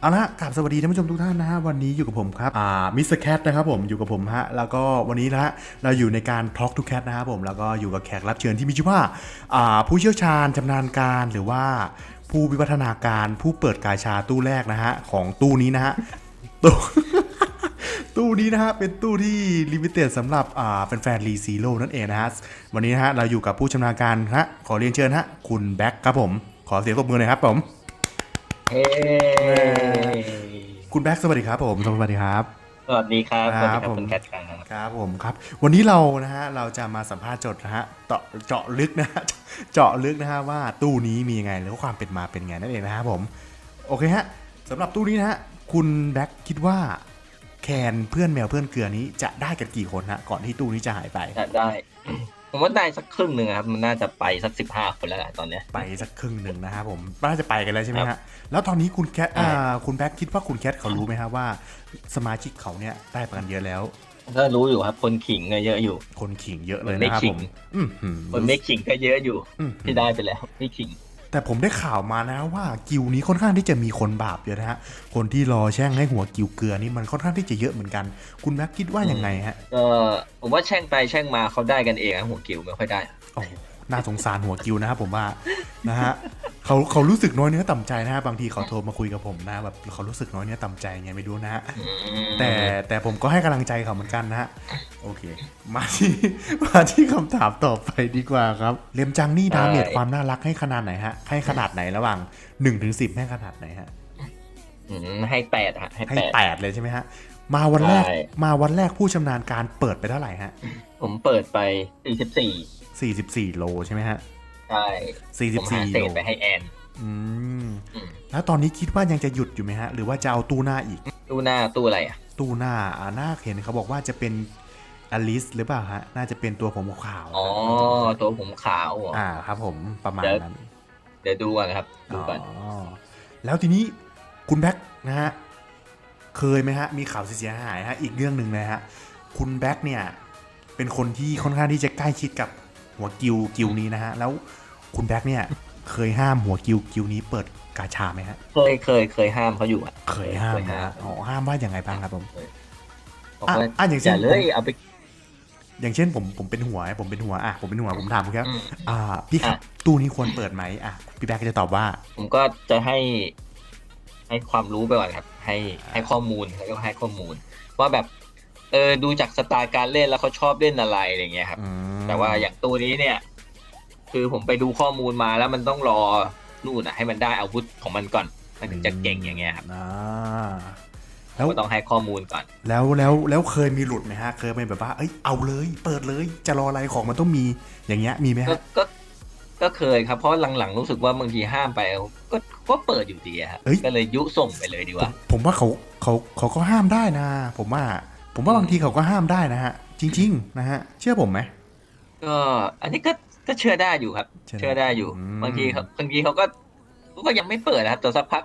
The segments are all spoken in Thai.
เอาละกราบสวัสดีท่านผู้ชมทุกท่านนะฮะวันนี้อยู่กับผมครับอ่ามิสเตอร์แคทนะครับผมอยู่กับผมฮะแล้วก็วันนี้นะฮะเราอยู่ในการ Talk to Cat นะครับผมแล้วก็อยู่กับแขกรับเชิญที่มีชื่อว่าอ่าผู้เชี่ยวชาญชำนาญการหรือว่าผู้วิวัฒนาการผู้เปิดกาชาตู้แรกนะฮะของตู้นี้นะฮะตู้ ตู้นี้นะฮะเป็นตู้ที่ลิมิเต็ดสำหรับอ่าแฟนๆรีซีโร่นั่นเองนะฮะวันนี้นะฮะเราอยู่กับผู้ชำนาญการฮะขอเรียนเชิญฮะคุณแบ็คครับผมขอเสียงตบมือหน่อยครับผม เฮ้คุณแบ็คสวัสดีครับผมสวัสดีครับ สวัสดีครับคสรับวัสดีครับผมคุณแคทครับครับผมครับ วันนี้เรานะฮะเราจะมาสัมภาษณ์จดนะฮะเจาะเจาะลึกนะฮะเจาะลึกนะฮะว่าตู้นี้มียังไงแล้วความเป็นมาเป็นไงนั่นเองนะครับผม โอเคฮะสำหรับตู้นี้นะฮะคุณแบ็คคิดว่าแคนเพื่อนแมวเพื่อนเกลือนี้จะได้กันกี่คนฮะก่อนที่ตู้นี้จะหายไปได้ได้ ผมว่าได้สักครึ่งหนึ่งครับมันน่าจะไปสักสิบห้าคนแล้วแหละตอนเนี้ย ไปสักครึ่งหนึ่งนะครับผมน่าจะไปกันแล้วใช่ไหมครัฮะบแล้วตอนนี้คุณแคทใช่อ่าคุณแบ็คคิดว่าคุณแคทเขารู้ไหมฮะว่า สมาชิกเขาเนี่ยได้ประกันเยอะแล้วก็รู้อยู่ครับ คนขิงก็เยอะอยู่ คนขิงเยอะเลยคนไม่นะครับขิผงมอืมหืมคนไม่ขิงก็เยอะอยู่อืมที่ได้ไปแล้วไม่ขิง แต่ผมได้ข่าวมานะว่ากิวนี้ค่อนข้างที่จะมีคนบาปเยอะนะฮะ คนที่รอแช่งให้หัวกิวเกลือนี่มันค่อนข้างที่จะเยอะเหมือนกัน คุณแม็กคิดว่ายังไงฮะก็ผมว่าแช่งไปแช่งมาเขาได้กันเองนะหัวกิวไม่ค่อยได้โอ้โห น่าสงสารหัวกิวนะครับผมว่านะฮะเขาเขารู้สึกน้อยเนื้อต่ำใจนะฮะบางทีเขาโทรมาคุยกับผมนะแบบเขารู้สึกน้อยเนื้อต่ำใจไงไม่รู้นะฮะแต่แต่ผมก็ให้กำลังใจเขาเหมือนกันนะฮะโอเค มาที่มาที่คำถามต่อไปดีกว่าครับเลมจังนี่ดาเมจความน่ารักให้ขนาดไหนฮะให้ขนาดไหนระหว่าง1นถึงสิให้ขนาดไหนฮะอืมให้แปดฮะให้ให้แปดแปดเลยใช่ไหมฮะมาวันแรกใช่มาวันแรกผู้ชำนาญการเปิดไปเท่าไหร่ฮะผมเปิดไปสี่สิบสี่ 44 โลใช่ไหมฮะ ใช่ผมหา44 เศโลษไปให้แอน อืม อืม แล้วตอนนี้คิดว่ายังจะหยุดอยู่ไหมฮะ หรือว่าจะเอาตู้หน้าอีก ตู้หน้าตู้อะไรอะ ตู้หน้าอ่าหน้าเห็นเขาบอกว่าจะเป็นอลิสหรือเปล่าฮะ น่าจะเป็นตัวผมขาวๆอ๋อนะตัวผมขาวเหรอ อ่าครับผมประมาณเดี๋ยวนั้น เดี๋ยวดูก่อนครับ ดูก่อน อ๋อแล้วทีนี้คุณแบ็คนะฮะเคยไหมฮะมีข่าวเสียหายฮะอีกเรื่องหนึ่งเลยฮะคุณแบ็คเนี่ยเป็นคนที่ค่อนข้างที่จะใกล้ชิดกับ หัวกิวกิวนี้นะฮะ แล้วคุณแบ็คเนี่ย เคยห้ามหัวกิวกิวนี้เปิดกาชาไหมฮะ เคยเคยเคยห้ามเขาอยู่อะเคยห้ามนะฮะอ๋อห้ามว่าอย่างไงบ้างครับผมบอกอะว่าอะอย่างอเช่นย่าเลยเอาไปอย่างเช่นผมผมเป็นหัวผมเป็นหัวอะผมเป็นหัวผมถามคุณครับอืมอ่าพี่ครับอะตู้นี้ควรเปิดไหมอะพี่แบ็คก็จะตอบว่า ผมก็จะให้ ให้ความรู้ไปก่อนครับ ให้ให้ข้อมูลแล้วก็ให้ข้อมูล ว่าแบบ เออดูจากสไตล์การเล่นแล้วเขาชอบเล่นอะไรอะไรเงี้ยครับ อืมแต่ว่าอย่างตัวนี้เนี่ย คือผมไปดูข้อมูลมาแล้วมันต้องรอนู่นอะให้มันได้อาวุธของมันก่อน มันถึงจะเก่งอย่างเงี้ยครับอ่าแล้วก็ต้องให้ข้อมูลก่อน แล้วแล้วแล้วเคยมีหลุดไหมฮะ เคยเป็นแบบว่า เอ้ยเอาเลย เปิดเลยจะรออะไรของมันต้องมีอย่างเงี้ยมีไหมก็ฮะก็ก็เคยครับเพราะหลังๆรู้สึกว่าบางทีห้ามไปก็ก็เปิดอยู่ดีอะครับเอ้ยก็เลยยุส่งไปเลยดีกผมว่าผมว่าเขาเขาเขาก็ห้ามได้นะ ผมว่า ผมว่าบางทีเขาก็ห้ามได้นะฮะ จริง ๆ นะฮะ เชื่อผมไหม ก็อันนี้ก็ก็เชื่อได้อยู่ครับ เชื่อได้เชื่อได้อยู่อืมบางทีเขาบางทีเขาก็เขาก็ยังไม่เปิดนะครับแต่สักพัก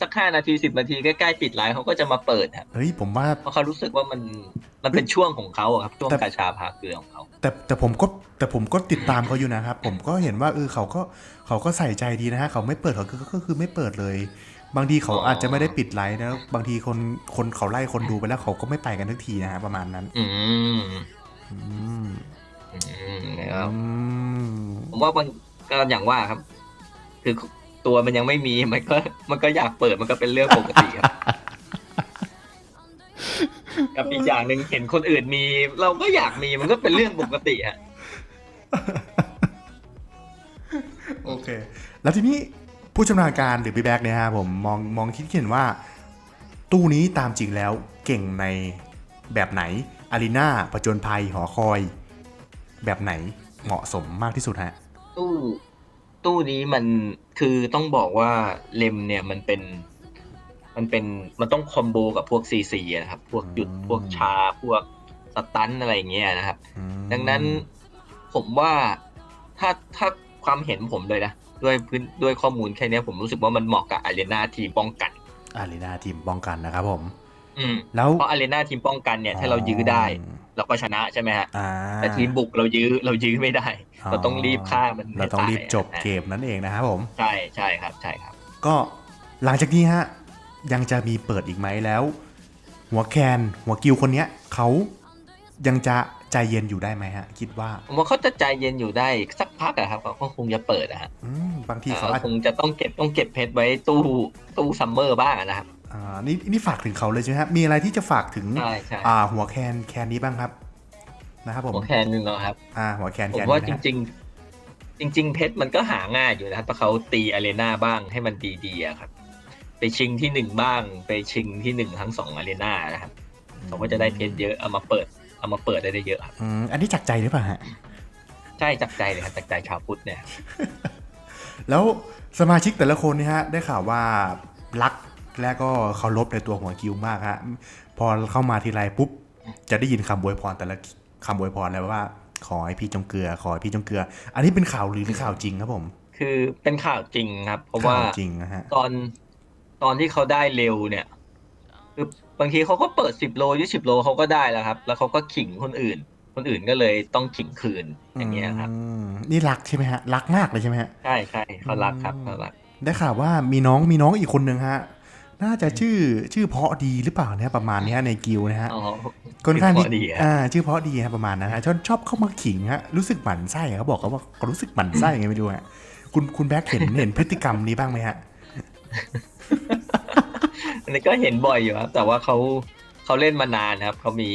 สักห้านาทีสิบนาทีใกล้ๆปิดไลน์เขาก็จะมาเปิดครับเฮ้ยผมว่าเพราะเขารู้สึกว่ามันมันเป็นช่วงของเขาอะครับช่วงแต่กาชาพาเกลือของเขาแต่แต่ผมก็แต่ผมก็ติดตามเขาอยู่นะครับ ผมก็เห็นว่าเออเขาก็เขาก็ใส่ใจดีนะฮะเขาไม่เปิดเขาก็ก็คือไม่เปิดเลย บางทีเขาอาจจะไม่ได้ปิดไลน์นะบางทีคนคนเขาไล่คนดูไปแล้วเขาก็ไม่ไปกันทุกทีนะฮะประมาณนั้น อืมอืมอืมนะครับอืมผมว่ามันก็อย่างว่าครับ คือตัวมันยังไม่มีมันก็ มันก็อยากเปิดมันก็เป็นเรื่องปกติครับกับอีกอย่างหนึ่งเห็นคนอื่นมี เราก็อยากมีมันก็เป็นเรื่องปกติฮะโอเค แล้วทีนี้ ผู้ชำนาญการหรือพี่แบ็กเนี่ยฮะผมมองมองคิดเห็นว่า ตู้นี้ตามจริงแล้วเก่งในแบบไหนอารีนาผจญภัยหอคอย แบบไหนเหมาะสมมากที่สุดฮะ ตู้ตู้นี้มันคือต้องบอกว่าเลมเนี่ยมันเป็น มันเป็นมันต้องคอมโบกับพวกซีซีนะครับ พวกหยุดอืมพวกชาพวกสตันอะไรอย่างเงี้ยนะครับอืมดังนั้นผมว่าถ้าถ้าความเห็นผมเลยนะ ด้วยพื้นด้วยข้อมูลแค่เนี้ยผมรู้สึกว่ามันเหมาะกับอารีนาทีมป้องกันอารีนาทีมป้องกันนะครับผม อืมแล้วเพราะอารีนาทีมป้องกันเนี่ย ถ้าเรายื้อได้ เราก็ชนะใช่ไหมฮะอ่าแต่ทีมบุกเรายื้อเรายื้อไม่ได้ เราต้องรีบฆ่ามันเราต้องรีบให้ตายจบนะเกมนั่นเองนะครับผม ใช่ใช่ครับใช่ครับ ก็หลังจากนี้ฮะยังจะมีเปิดอีกไหมแล้ว หัวแคนหัวกิวคนเนี้ยเขายังจะ ใจเย็นอยู่ได้ไหมฮะ คิดว่าผมว่าเขาจะใจเย็นอยู่ได้อีกสักพักอะครับเขาก็คงจะเปิดอะฮะอืมบางทีเอ่เขาออาจคงจะต้องเก็บต้องเก็บเพชรไว้ตู้ตู้ซัมเมอร์บ้างอะนะครับอ่านี่นี่ฝากถึงเขาเลยใช่ไหมครับมีอะไรที่จะฝากถึงใช่ใช่อ่าหัวแคนแคนนี้บ้างครับนะครับผมหัวแคนหนึ่งเนาะครับอ่าหัวแคนผแคมนว่านี้จนะฮะริง ๆ จริง ๆ เพชรมันก็หาง่ายอยู่นะครับเพราะเขาตีอารีนาบ้างให้มันดีๆอะครับ ไปชิงที่หนึ่งบ้าง ไปชิงที่หนึ่งทั้งสองอารีนานะครับเขาก็จะได้เพชรเยอะเอามาเปิด เอามาเปิดได้ได้เยอะครับ อืมอันนี้จากใจหรือเปล่าฮะ ใช่จากใจเลยครับจากใจชาวพุทธเนี่ย แล้วสมาชิกแต่ละคนเนี่ยฮะ ได้ข่าวว่ารักและก็เคารพในตัวหัวกิวมากฮะ พอเข้ามาทีไรปุ๊บ จะได้ยินคำอวยพรแต่ละคำอวยพรแล้วว่า ขอให้พี่จงเกลือ ขอให้พี่จงเกลือ อันนี้เป็นข่าวหรือหรือข่าวจริงครับผม คือเป็นข่าวจริงครับ เพราะว่าข่าวจริงนะฮะ ตอนตอนที่เขาได้เร็วเนี่ยคือ บางทีเขาก็เปิดสิบโลยี่สิบโลเขาก็ได้แล้วครับ แล้วเขาก็ขิงคนอื่น คนอื่นก็เลยต้องขิงคืนอย่างเงี้ยครับอืมนี่รักใช่ไหมฮะ รักมากเลยใช่ไหมฮะ ใช่ใช่เขารักครับเขารักได้ข่าวว่ามีน้องมีน้องอีกคนนึงฮะ น่าจะชื่อชื่อเพราะดีหรือเปล่าเนี่ยประมาณเนี้ยในกิวนะฮะ อ๋อ ค่อนข้างที่ชื่อเพราะดีอะอ่าชื่อเพราะดีฮะประมาณนั้นฮะชอบชอบเข้ามาขิงฮะรู้สึกหมั่นไส้เขาบอกเขาว่าเขารู้สึกหมั่นไส้ยังไงไม่รู้ฮะคุณคุณแบ็คเห็นเห็นพฤติกรรมนี้บ้างไหมฮะ อันนี้ก็เห็นบ่อยอยู่ครับ แต่ว่าเขาเขาเล่นมานานครับเขามี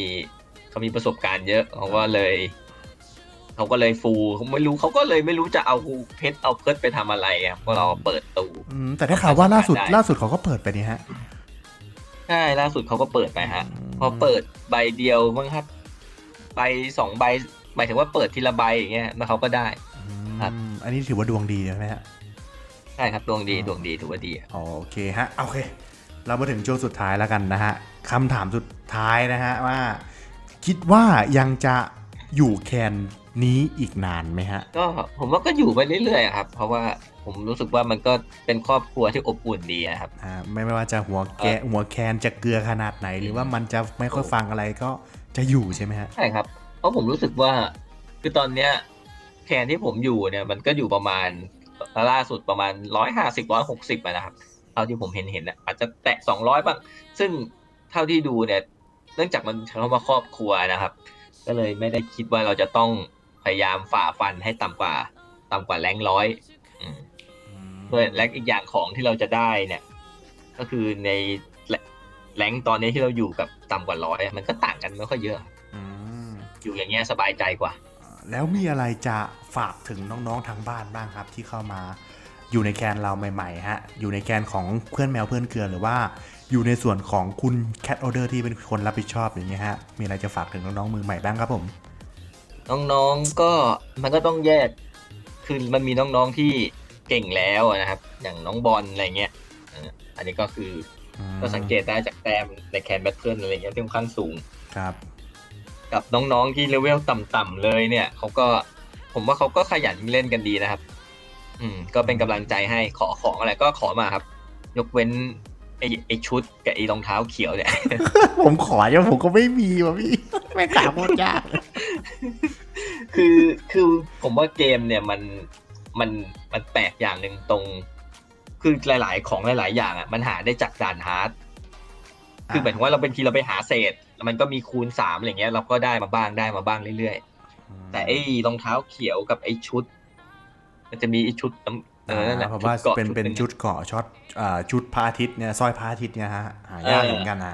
เขามีประสบการณ์เยอะเขาก็เลยเขาก็เลยฟูเขาไม่รู้เขาก็เลยไม่รู้จะเอาเพชรเอาเพิร์ดไปทำอะไรครับเพราะเราเปิดตูอืมแต่ได้ข่าวว่าล่าสุดได้ล่าสุดเขาก็เปิดไปเนี่ยฮะใช่ล่าสุดเขาก็เปิดไปฮะอืมพอเปิดใบเดียวมั้งครับใบสองใบหมายถึงว่าเปิดทีละใบอย่างเงี้ยแล้วเขาก็ได้ครับอืมอันนี้ถือว่าดวงดีใช่ไหมฮะใช่ครับดวงดีดวงดีถือว่าดีอะโอเคฮะโอเค เรามาถึงช่วงสุดท้ายแล้วกันนะฮะคำถามสุดท้ายนะฮะว่า คิดว่ายังจะอยู่แคนนี้อีกนานไหมฮะ ก็ผมว่าก็อยู่ไปเรื่อยๆอะครับ เพราะว่าผมรู้สึกว่ามันก็เป็นครอบครัวที่อบอุ่นดีอะครับอ่าไม่ไม่ว่าจะหัวแกะหัวแคนจะเกลือขนาดไหน หรือว่ามันจะไม่ค่อยฟังอะไรก็จะอยู่ใช่ไหมฮะใช่ครับ เพราะผมรู้สึกว่าคือตอนเนี้ยแคนที่ผมอยู่เนี่ยมันก็อยู่ประมาณล่าสุดประมาณร้อยห้าสิบร้อยหกสิบนะครับ เท่าที่ผมเห็นเห็นๆอะอาจจะแตะสองร้อยบ้าง ซึ่งเท่าที่ดูเนี่ย เนื่องจากมันใช้คำว่าครอบครัวนะครับ ก็เลยไม่ได้คิดว่าเราจะต้องพยายามฝ่าฟันให้ต่ำกว่า ต่ำกว่าแรงร้อยอืมด้วยและอีกอย่างของที่เราจะได้เนี่ย ก็คือในแรงตอนนี้ที่เราอยู่กับต่ำกว่าร้อยมันก็ต่างกันไม่ค่อยเยอะอืมอยู่อย่างเงี้ยสบายใจกว่า แล้วมีอะไรจะฝากถึงน้องๆทางบ้านบ้างครับ ที่เข้ามา อยู่ในแคนเราใหม่ๆฮะอยู่ในแคนของเพื่อนแมวเพื่อนเกลือหรือว่าอยู่ในส่วนของคุณแคทออเดอร์ที่เป็นคนรับผิดชอบอย่างเงี้ยฮะมีอะไรจะฝากถึงน้องๆมือใหม่บ้างครับผม น้องๆก็มันก็ต้องแยกคือมันมีน้องๆที่เก่งแล้วอะนะครับ อย่างน้องบอลอะไรเงี้ยเอออันนี้ก็คืออก็สังเกตได้จากแต้มในแคนแบทเทิลอะไรเงี้ยที่ค่อนข้างสูงครับ กับน้องๆที่เลเวลต่ำๆเลยเนี่ยเขาก็ผมว่าเขาก็ขยันเล่นกันดีนะครับ อืมก็เป็นกำลังใจให้ขอของอะไรก็ขอมาครับ ยกเว้นไอ้ไอ้ชุดกับไอ้รองเท้าเขียวเนี่ย ผมขอจะผมก็ไม่มีว่ะพี่ไม่กล้าพูดยาก คือคือผมว่าเกมเนี่ยมันมันมันแปลกอย่างหนึ่งตรง คือหลาย ๆ ของหลาย ๆ อย่างอะมันหาได้จากด่านฮาร์ดคือหมายถึงว่าเราเป็นทีเราไปหาเศษแล้วมันก็มีคูณสามอะไรเงี้ยเราก็ได้มาบ้างได้มาบ้างเรื่อย ๆ แต่ไอ้รองเท้าเขียวกับไอ้ชุด มันจะมีไอ้ชุดน้ำเออนั่นแหละเพราะว่าชุดกาะเป็นเป็นหงชุดเกาะช็อตอ่าชุดพระอาทิตย์เนี่ยสร้อยพระอาทิตย์เนี่ยฮะหายากเออเหมือนกันนะ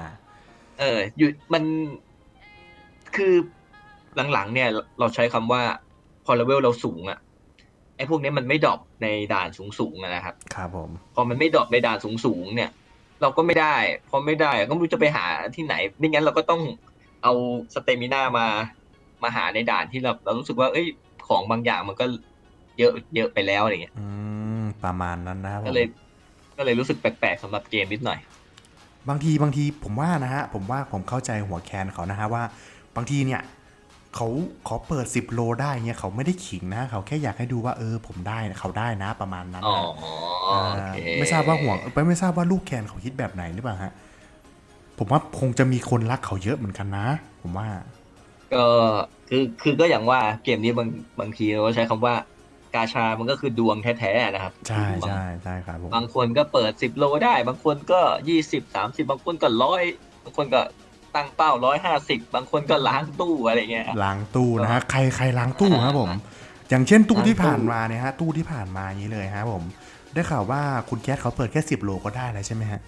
เอออยู่มันคือหลังๆเนี่ย เราใช้คำว่าพอเลเวลเราสูงอะไอ้พวกนี้มันไม่ดรอปในด่านสูงๆอะนะครับ ครับผม พอมันไม่ดรอปในด่านสูงๆเนี่ย เราก็ไม่ได้ พอไม่ได้ก็ไม่รู้จะไปหาที่ไหน ไม่งั้นเราก็ต้องเอาสเตมิน่ามามาหาในด่านที่เราเรารู้สึกว่า เอ้ย ของบางอย่างมันก็ เยอะเยอะไปแล้วอะไรเงี้ย อืมประมาณนั้นนะครับผมก็เลย ก็เลยรู้สึกแปลกๆสำหรับเกมนิดหน่อย บางทีบางทีผมว่านะฮะผมว่าผมเข้าใจหัวแคนเขานะฮะว่า บางทีเนี่ยเขาเขาเปิด 10 โลได้เนี่ยเขาไม่ได้ขิงนะเขาแค่อยากให้ดูว่าเออผมได้นะเขาได้นะประมาณนั้นอ๋อนะโอเคาไม่ทราบว่าห่วงไม่ไม่ทราบว่าลูกแคนเขาคิดแบบไหนหรือเปล่าฮะผมว่าคงจะมีคนรักเขาเยอะเหมือนกันนะ ผมว่า ก็คือคือก็อย่างว่าเกมนี้บางบางทีเราก็ใช้คำว่า กาชามันก็คือดวงแท้ๆนะครับใช่ดวงใช่ใช่ครับผมบางคนก็เปิดสิบโลได้ บางคนก็ยี่สิบสามสิบบางคนก็ร้อยบางคนก็ตั้งเป้าร้อยห้าสิบบางคนก็ล้างตู้อะไรเงี้ยล้างตู้นะฮะใครใครล้างตู้ครับผม อย่างเช่นตู้ล้างตู้ที่ผ่านมาเนี่ยฮะตู้ที่ผ่านมาอย่างนี้เลยฮะผม ได้ข่าวว่าคุณแคทเขาเปิดแค่สิบโลก็ได้แล้วใช่ไหมฮะ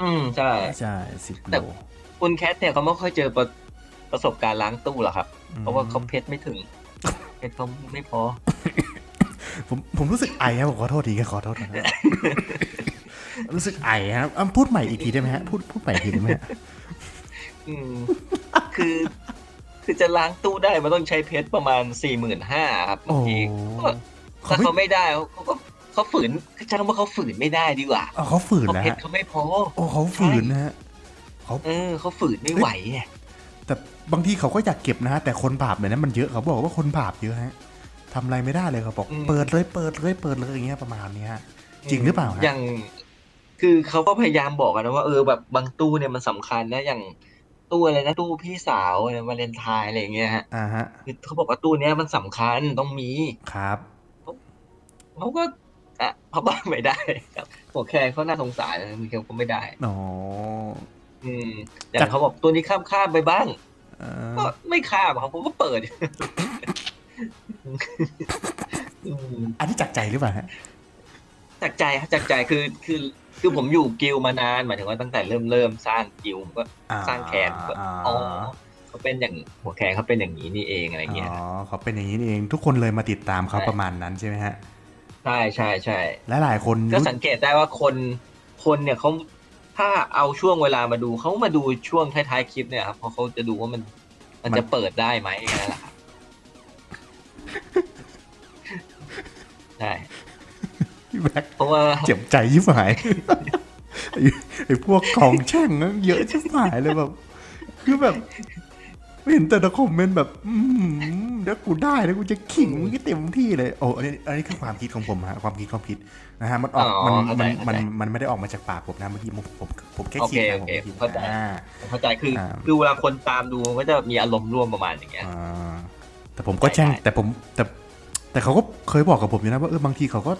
อืมใช่ใช่สิบแต่โลคุณแคทเนี่ยเขาไม่ค่อยเจอประประสบการณ์ล้างตู้หรอกครับ เพราะว่าเขาเพชรไม่ถึง เพชรเขาไม่พอ ผมผมรู้สึกไอครับผมขอโทษทีครับขอโทษนะครับ รู้สึกไอครับอะพูดใหม่อีกทีได้ไหมฮะพูดพูดใหม่อีกทีได้ไหมฮะอืม คือ คือจะล้างตู้ได้มันต้องใช้เพชรประมาณสี่หมื่นห้าครับบาโอ้งทีก็เขาถ้าไม่เขาไม่ได้เขาเขาก็เขาฝืนใช้คำว่าเขาฝืนไม่ได้ดีกว่าอ๋อเขาฝืนเพราะนะเพชฮะรเขาไม่พอ โอ้เขาฝืนนะฮะเขาเออเขาฝืนไม่ไหวไง แต่บางทีเขาก็อยากเก็บนะฮะแต่คนบาปเนี่ยนั้นมันเยอะเขาบอกว่าคนบาปเยอะฮะทำอะไรไม่ได้เลยเขาบอกเปิดเลยเปิดเลยเปิดเลยอย่างเงี้ยประมาณเนี้ยฮะ จริงหรือเปล่าฮะ อย่าง คือเขาก็พยายามบอกกันนะว่าเออแบบบางตู้เนี่ยมันสำคัญนะอย่างตู้อะไรนะตู้พี่สาวอะไรวาเลนไทน์อะไรอย่างเงี้ยฮะอ่าฮะคือเขาบอกว่าตู้เนี้ยมันสำคัญต้องมีครับ เขาก็อะเขาบ้าไม่ได้ครับหัวแคนเขาน่าสงสารนะมีเขาก็ไม่ได้ อ๋อ อืมอย่างเขาบอกตัวนี้ข้ามข้ามๆไปบ้างเอ่อก็ไม่ข้ามเขาก็เปิดอืมอันนี้จากใจหรือเปล่าฮะจากใจครับจากใจคือคือ คือผมอยู่กิลด์มานานหมายถึงว่าตั้งแต่เริ่มเริ่มสร้างกิลด์ผมก็อ่สร้างแคนก็อ่าอ๋อเขาเป็นอย่างหัวแคนเขาเป็นอย่างนี้นี่เองอะไรเงี้ยอ๋อเขาเป็นอย่างนี้นี่เองทุกคนเลยมาติดตามเขาใช่ประมาณนั้นใช่ไหมฮะใช่ใช่ใช่และหลายคนก็รู้สังเกตได้ว่าคนคนเนี่ยเขา ถ้าเอาช่วงเวลามาดูเขามาดูช่วงท้ายๆคลิปเนี่ยครับเพราะเขาจะดูว่ามันมันจะเปิดได้ไหมแค่นั้นแหละครับใช่พี่แบ็คเพราะว่าเจ็บใจยิบหายไอ้ไอ้พวกของแช่งนั้นเยอะชิบหายเลยแบบคือแบบ เห็นแต่ละคอมเมนต์แบบ อืมเดี๋ยวกูได้แล้วกูจะขิงมึงให้เต็มที่เลย โอ้อันนี้อันนี้คือความคิดของผมฮะความคิดความคิดนะฮะมันออกอ๋อมันเข้าใจมันเข้าใจ มันมันไม่ได้ออกมาจากปากผมนะเมื่อกี้ผมผมผมแค่โอคิเคดนะโอผมเคแค่คิดเข้าใจ อ่า ผมเข้าใจคืออ่า คือเวลาคนตามดูมันก็จะมีอารมณ์ร่วมประมาณอย่างเงี้ย อ่าแต่ผมก็แจ้งใช่แต่ผมแต่แต่เขาก็เคยบอกกับผมอยู่นะว่าเออบางทีเขาก็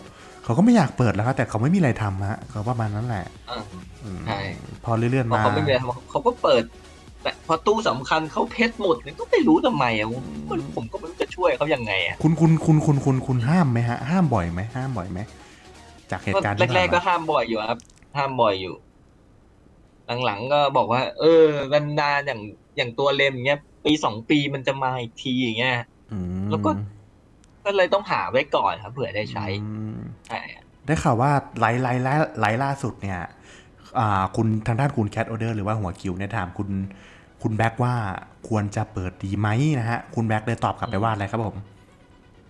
เขาก็ไม่อยากเปิดแล้วครับแต่เขาไม่มีอะไรทำฮะเขาประมาณนั้นแหละอ่าอืมใช่พอเลื่อนพๆอมา เขาไม่มีอะไรทำเขาก็เปิด แต่พอตู้สำคัญเขาเพชรหมดเนี่ยก็ไม่รู้ทำไมอะผมผมก็ไม่รู้จะช่วยเขายังไงอะคุณคุณคุณคุณคุณคุณห้ามไหมฮะ ห้ามบ่อยไหมห้ามบ่อยไหมจากเหตุการณ์ที่แรกๆก็ผ่านมาห้ามบ่อยอยู่ครับ ห้ามบ่อยอยู่ หลังๆก็บอกว่า เออนานๆอย่างอย่างตัวเลมอย่างเงี้ยปีสองปีมันจะมาอีกทีอย่างเงี้ยอืมแล้วก็ก็เลยต้องหาไว้ก่อนครับเผื่อได้ใช้อืมใช่อะได้ข่าวว่าไลฟ์ไลฟ์ไลฟ์ไลฟ์ล่าสุดเนี่ยอ่า คุณทางด้านคุณแคทออเดอร์หรือว่าหัวคิวเนี่ยถามคุณคุณแบ็กว่าควรจะเปิดดีไหมนะฮะ คุณแบ็กเลยตอบกลับไปว่าอะไรครับผม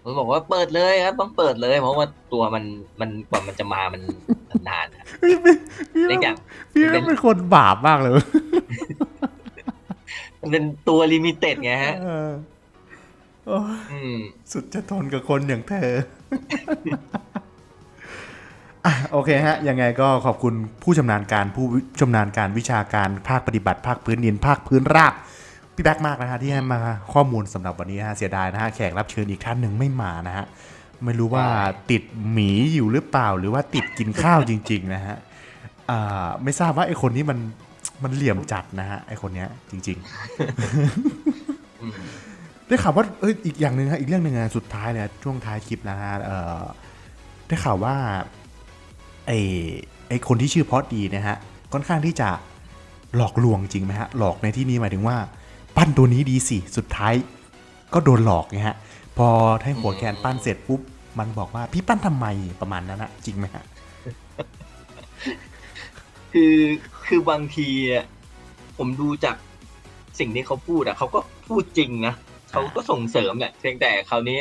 ผมบอกว่าเปิดเลยครับ ต้องเปิดเลย เพราะว่าตัวมันมันกว่ามันจะมามันมันนานครับพี่พี่พี่เล็กอย่างพี่เป็นเป็นคนบาปมากเลยมันเป็นตัวลิมิเต็ดไงฮะเออโอ้ยอืมสุดจะทนกับคนอย่างเธอ อะโอเคฮะ ยังไงก็ขอบคุณผู้ชำนาญการผู้ชำนาญการวิชาการภาคปฏิบัติ ภาคพื้นดิน ภาคพื้นราบ พี่แบ็กมากนะฮะที่ให้มาข้อมูลสำหรับวันนี้นะฮะเสียดายนะฮะแขกรับเชิญอีกท่านหนึ่งไม่มานะฮะ ไม่รู้ว่าใช่ติดหมีอยู่หรือเปล่า หรือว่าติดกินข้าวจริง ๆ นะฮะอ่าไม่ทราบว่าไอคนนี้มันมันเหลี่ยมจัดนะฮะไอคนเนี้ยจริงๆอืมได้ข่าวว่าเอยอีกอย่างหนึ่งฮะอีกเรื่องหนึ่งนะสุดท้ายเลยช่วงท้ายคลิปนะฮะเอ่อได้ข่าวว่า ไอไอคนที่ชื่อพอดดีนะฮะค่อนข้างที่จะหลอกลวงจริงไหมฮะหลอกในที่นี้หมายถึงว่า ปั้นตัวนี้ดีสิสุดท้ายก็โดนหลอกไงฮะ พอให้หัวแคนปั้นเสร็จปุ๊บมันบอกว่าพี่ปั้นทำไมประมาณนั้นอะจริงไหมฮะคือคือบางทีผมดูจากสิ่งที่เขาพูดอะเขาก็พูดจริงนะเขาก็ส่งเสริมแหละเพียงแต่คราวนี้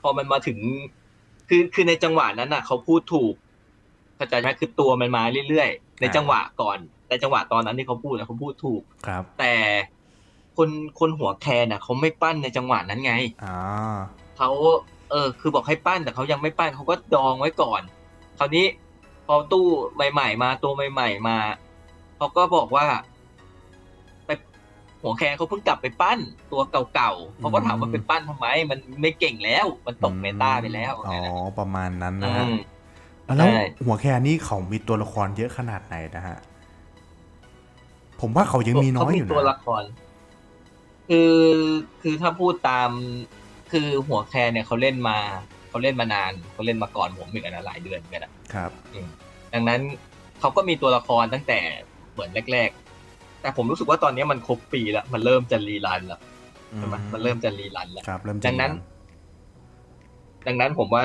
พอมันมาถึง คือคือในจังหวะนั้นอะเขาพูดถูก เข้าใจไหมคือตัวมันมาเรื่อยๆ ในจังหวะก่อนในจังหวะตอนนั้นที่เขาพูดอะเขาพูดถูกครับ แต่คนคนหัวแคนอะเขาไม่ปั้นในจังหวะนั้นไงอ่าเขาเออ คือบอกให้ปั้นแต่เขายังไม่ปั้นเขาก็ดองไว้ก่อน คราวนี้พอตู้ใหม่ๆมาตัวใหม่ ๆ มาเขาก็บอกว่าไปหัวแคนเขาเพิ่งกลับไปปั้น ตัวเก่าๆเขาก็ถามว่าไปปั้นทำไม มันไม่เก่งแล้ว มันตกเมตาไปแล้วอ๋อประมาณนั้นอืนะฮะม แล้วใช่หัวแคนนี่เขามีตัวละครเยอะขนาดไหนนะฮะ ผมว่าเขายังมีน้อยอยู่เขาตัวนะละคร คือคือถ้าพูดตาม คือหัวแคนเนี่ยเขาเล่นมาเขาเล่นมานานเขาเล่นมาก่อนผมอีกนะหลายเดือนเหมือนกันอะครับดังนั้นเขาก็มีตัวละครตั้งแต่เหมือนแรก ๆ แต่ผมรู้สึกว่าตอนนี้มันครบปีแล้ว มันเริ่มจะรีรันแล้วใช่ไหมมันเริ่มจะรีรันแล้วครับเริ่มดังนั้น ดังนั้นผมว่า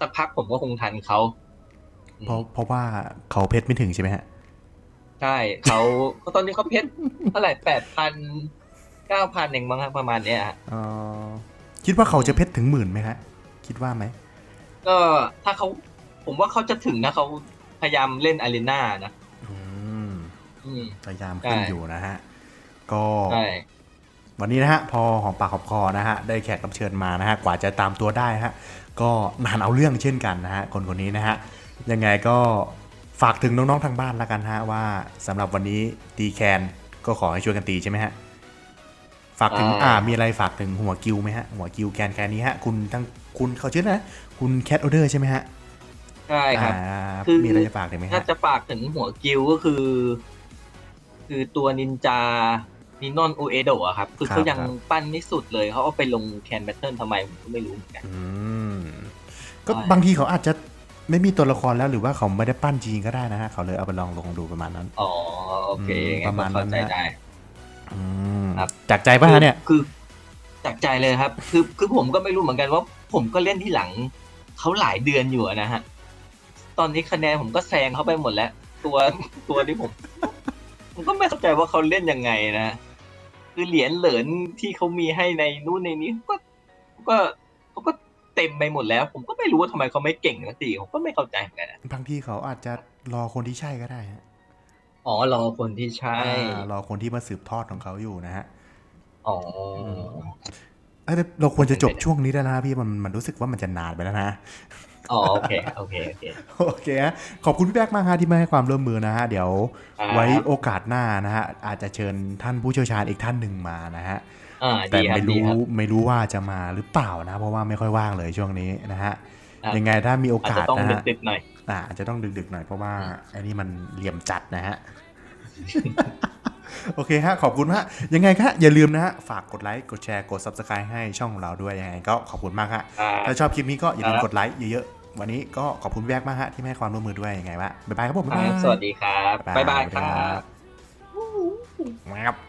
สักพักผมก็คงทันเขาเพราะเพราะว่าเขาเพชรไม่ถึงใช่ไหมฮะ ใช่เขาเขาตอนนี้เขาเพชรเท่าไหร่แปดพันเก้าพันเองมั้งครับประมาณเนี้ยฮะเอ่อคิดว่าเขาจะเพชรถึงหมื่นไหมฮะ คิดว่าไหม ก็ถ้าเขาผมว่าเขาจะถึงนะเขาพยายามเล่นอารีนานะอืมอืมพยายามขึ้นใช่อยู่นะฮะ ก็ใช่วันนี้นะฮะ พอหอมปากหอมคอนะฮะ ได้แขกรับเชิญมานะฮะ กว่าจะตามตัวได้ฮะ ก็นานเอาเรื่องเช่นกันนะฮะคนคนนี้นะฮะยังไงก็ฝากถึงน้องๆทางบ้านละกันฮะว่าสำหรับวันนี้ตีแคนก็ขอให้ช่วยกันตีใช่ไหมฮะฝากถึงอ่ามีอะไรฝากถึงหัวกิวไหมฮะหัวกิวแคนแคนนี้ฮะคุณทั้งคุณเขาชื่ออะไรนะคุณแคทออเดอร์ใช่ไหมฮะใช่ครับอ่าคือมีอะไรจะฝากถึงไหมถ้าฮะจะฝากถึงหัวกิลก็คือ คือตัวนินจา นินอนโอเอโดะครับ คือเขายังปั้นไม่สุดเลยเขาเอาไปลงแคนแบทเทิลทำไมผมก็ไม่รู้เหมือนกันอืมก็ใช่บางทีเขาอาจจะไม่มีตัวละครแล้วหรือว่าเขาไม่ได้ปั้นจริงก็ได้นะฮะเขาเลยเอาไปลองลงดูประมาณนั้น อ๋อโอเคอืมงั้นประมาณนั้นเข้าใจนะได้อืมครับจากใจป่ะฮะเนี่ยคือจากใจเลยครับ คือคือผมก็ไม่รู้เหมือนกันว่า ผมก็เล่นที่หลังเขาหลายเดือนอยู่อะนะฮะตอนนี้คะแนนผมก็แซงเขาไปหมดแล้ว ตัวตัวที่ผม ผมก็ไม่เข้าใจว่าเขาเล่นยังไงนะ คือเหรียญเหรินที่เขามีให้ในนู่นในนี้ก็ก็เขาก็เต็มไปหมดแล้ว ผมก็ไม่รู้ว่าทำไมเขาไม่เก่งสักทีผมก็ไม่เข้าใจเหมือนกันนะบางทีเขาอาจจะรอคนที่ใช่ก็ได้ฮะอ๋อรอคนที่ใช่อ่ารอคนที่มาสืบทอดของเขาอยู่นะฮะอ๋อเอ้ยแต่เราควรจะจบช่วงนี้แล้วนะพี่มันมันรู้สึกว่ามันจะนานไปแล้วนะ อ๋อโอเคโอเคโอเคโอเคฮะขอบคุณพี่แป๊กมากฮะที่มาให้ความร่วมมือนะฮะเดี๋ยวครับไว้โอกาสหน้านะฮะอาจจะเชิญท่านผู้เชี่ยวชาญอีกท่านหนึ่งมานะฮะอ่าแต่ดีครับไม่ดีรู้ครับไม่รู้ว่าจะมาหรือเปล่านะ เพราะว่าไม่ค่อยว่างเลยช่วงนี้นะฮะครับยังไงถ้ามีโออาจกาจะสต้องนะฮะดึกๆหน่อยอ่าอาจจะต้องดึกๆหน่อยเพราะว่าไอ้นี่มันเหลี่ยมจัดนะฮะโอเคฮะขอบคุณฮะยังไงครับอย่าลืมนะฮะฝากกดไลค์กดแชร์กด subscribe ให้ช่องของเราด้วยยังไงก็ขอบคุณมากฮะอ่าถ้าชอบคลิปนี้ก็อย่าลืมครับกดไลค์เยอะๆ วันนี้ก็ขอบคุณพี่แบกมากฮะที่ให้ความร่วมมือด้วยยังไงวะบ๊ายบายครับผมบ๊ายบายสวัสดีครับบ๊ายบายครับครับ